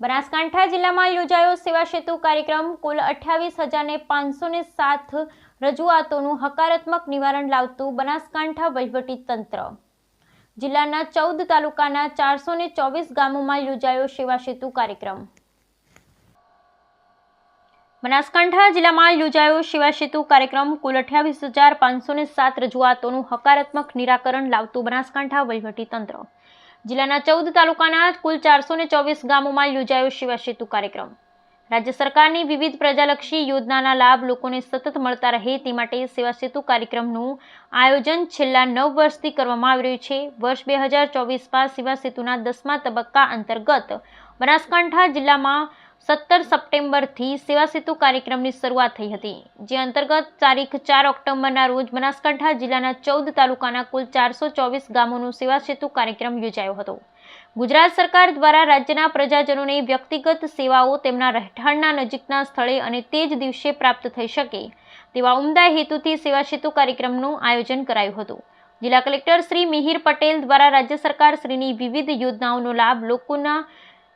બનાસકાંઠા જિલ્લામાં યોજાયો સેવા સેતુ કાર્યક્રમ. કુલ અઠ્યાવીસ હજારને પાંચસો ને સાત રજૂઆતોનું હકારાત્મક નિવારણ લાવતું બનાસકાંઠા વહીવટી તંત્ર. જિલ્લાના ચૌદ તાલુકાના ચારસો ને ચોવીસ ગામોમાં યોજાયો સેવા સેતુ કાર્યક્રમ. બનાસકાંઠા જિલ્લામાં યોજાયો સેવા સેતુ કાર્યક્રમ. કુલ અઠ્યાવીસ હજાર પાંચસો ને સાત રજૂઆતોનું હકારાત્મક નિરાકરણ લાવતું બનાસકાંઠા વહીવટી તંત્ર. જિલ્લાના ચૌદ તાલુકાના કુલ ચારસો ને ચોવીસ ગામોમાં યોજાયો શિવા સેતુ કાર્યક્રમ. રાજ્ય સરકારની વિવિધ પ્રજાલક્ષી યોજનાના લાભ લોકોને સતત મળતા રહે તે માટે સેવા સેતુ કાર્યક્રમનું આયોજન છેલ્લા નવ વર્ષથી કરવામાં આવી રહ્યું છે. વર્ષ બે હજાર ચોવીસમાં સેવા સેતુના દસમા તબક્કા અંતર્ગત બનાસકાંઠા જિલ્લામાં સત્તર સપ્ટેમ્બરથી સેવા સેતુ કાર્યક્રમની શરૂઆત થઈ હતી, જે અંતર્ગત તારીખ ચાર ઓક્ટોબરના રોજ બનાસકાંઠા જિલ્લાના ચૌદ તાલુકાના કુલ ચારસો ચોવીસ ગામોનો સેવા સેતુ કાર્યક્રમ યોજાયો હતો. ગુજરાત સરકાર દ્વારા રાજ્યના પ્રજાજનોને વ્યક્તિગત સેવાઓ તેમના રહેઠાણના નજીકના સ્થળે અને તે જ દિવસે પ્રાપ્ત થઈ શકે, તેવા ઉમદા હેતુથી સેવા સેતુ કાર્યક્રમનું આયોજન કરાયું હતું. જિલ્લા કલેક્ટર શ્રી મિહિર પટેલ દ્વારા રાજ્ય સરકાર શ્રીની વિવિધ યોજનાઓનો લાભ લોકોના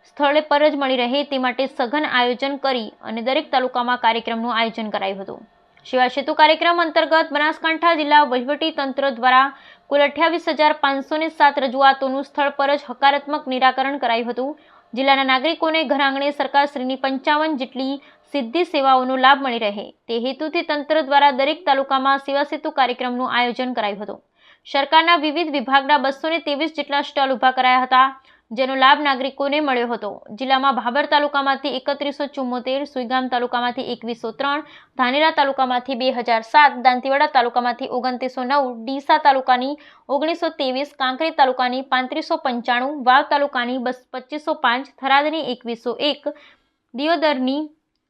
સ્થળે પર જ મળી રહે તે માટે સઘન આયોજન કરી અને દરેક તાલુકામાં કાર્યક્રમનું આયોજન કરાયું હતું. સેવા સેતુ કાર્યક્રમ અંતર્ગત બનાસકાંઠા જિલ્લા વહીવટી તંત્ર દ્વારા કુલ અઠ્યાવીસ હજાર પાંચસો ને સાત રજૂઆતોનું સ્થળ પર જ હકારાત્મક નિરાકરણ કરાયું હતું. જિલ્લાના નાગરિકોને ઘર આંગણે સરકારશ્રીની પંચાવન જેટલી સિદ્ધિ સેવાઓનો લાભ મળી રહે તે હેતુથી તંત્ર દ્વારા દરેક તાલુકામાં સેવા સેતુ કાર્યક્રમનું આયોજન કરાયું હતું. સરકારના વિવિધ વિભાગના બસો ને તેવીસ જેટલા સ્ટોલ ઊભા કરાયા હતા. જેનો લાભ નાગરિકોને મળ્યો હતો. જિલ્લામાં ભાભર તાલુકામાંથી એકત્રીસો ચુમ્મોતેર સુઈગામ તાલુકામાંથી એકવીસો ત્રણ, ધાનેરા તાલુકામાંથી બે હજાર સાત, દાંતીવાડા તાલુકામાંથી ઓગણત્રીસો નવ, ડીસા તાલુકાની ઓગણીસો ત્રેવીસ, કાંકરી તાલુકાની પાંત્રીસો પંચાણું, વાવ તાલુકાની બસ પચીસો પાંચ, થરાદની એકવીસો એક, દિયોદરની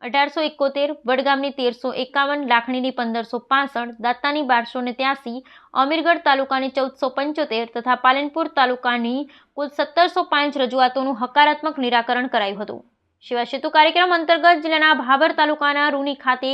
અઢારસો એકોતેર, વડગામની તેરસો એકાવન, લાખણીની પંદરસો પાસઠ, દાંતાની બારસો ને ત્યાસી, અમીરગઢ તાલુકાની ચૌદસો પંચોતેર તથા પાલનપુર તાલુકાની કુલ સત્તરસો પાંચ રજૂઆતોનું હકારાત્મક નિરાકરણ કરાયું હતું. સેવા સેતુ કાર્યક્રમ અંતર્ગત જિલ્લાના ભાભર તાલુકાના રૂની ખાતે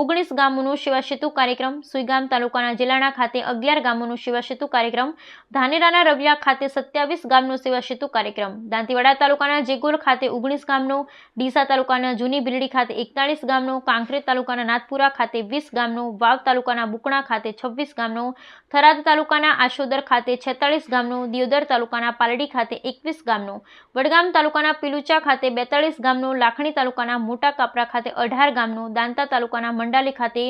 ઓગણીસ ગામોનું સેવા સેતુ કાર્યક્રમ, સુઈગામ તાલુકાના જિલ્લાના ખાતે અગિયાર ગામોનો સેવા સેતુ કાર્યક્રમ, ધાનેરાના રવિયા ખાતે સત્યાવીસ ગામનો સેવા સેતુ કાર્યક્રમ, દાંતીવાડા તાલુકાના જેગોલ ખાતે ઓગણીસ ગામનો, ડીસા તાલુકાના જૂની બિરડી ખાતે એકતાળીસ ગામનો, કાંકરેજ તાલુકાના નાથપુરા ખાતે વીસ ગામનો, વાવ તાલુકાના બુકણા ખાતે છવ્વીસ ગામનો, થરાદ તાલુકાના આશોદર ખાતે છેતાળીસ ગામનો, દિયોદર તાલુકાના પાલડી ખાતે એકવીસ ગામનો, વડગામ તાલુકાના પિલુચા ખાતે બેતાળીસ ગામનો લાખણી તાલુકાના મોટા કાપરા ખાતે અઢાર ગામનો, દાંતા તાલુકાના મંડાલી ખાતે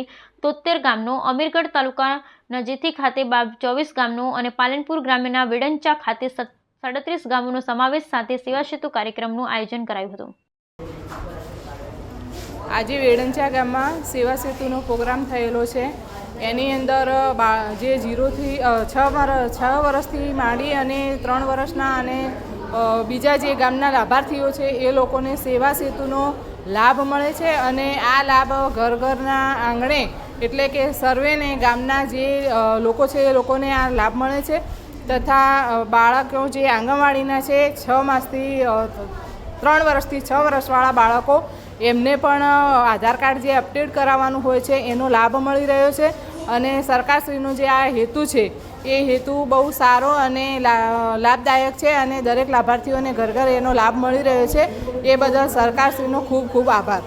તોતેર ગામનો, અમીરગઢ તાલુકાના જેથી ખાતે બાબ ચોવીસ ગામનો અને પાલનપુર ગ્રામ્યના વેડંચા ખાતે સાડત્રીસ ગામોનો સમાવેશ સાથે સેવા સેતુ કાર્યક્રમનું આયોજન કરાયું હતું. આજે વેડંચા ગામમાં સેવા સેતુનો પ્રોગ્રામ થયેલો છે. એની અંદર જે ઝીરોથી છ વર્ષ છ વર્ષથી માંડી અને ત્રણ વર્ષના અને બીજા જે ગામના લાભાર્થીઓ છે, એ લોકોને સેવા સેતુનો લાભ મળે છે અને આ લાભ ઘર ઘરના આંગણે એટલે કે સર્વેને ગામના જે લોકો છે, એ લોકોને આ લાભ મળે છે તથા બાળકો જે આંગણવાડીના છે, છ માસથી ત્રણ વર્ષથી છ વર્ષવાળા બાળકો, એમને પણ આધાર કાર્ડ જે અપડેટ કરાવવાનું હોય છે, એનો લાભ મળી રહ્યો છે અને સરકારશ્રીનો જે આ હેતુ છે એ હેતુ બહુ સારો અને લાભદાયક છે અને દરેક લાભાર્થીઓને ઘર ઘર એનો લાભ મળી રહ્યો છે. એ બદલ સરકારશ્રીનો ખૂબ ખૂબ આભાર.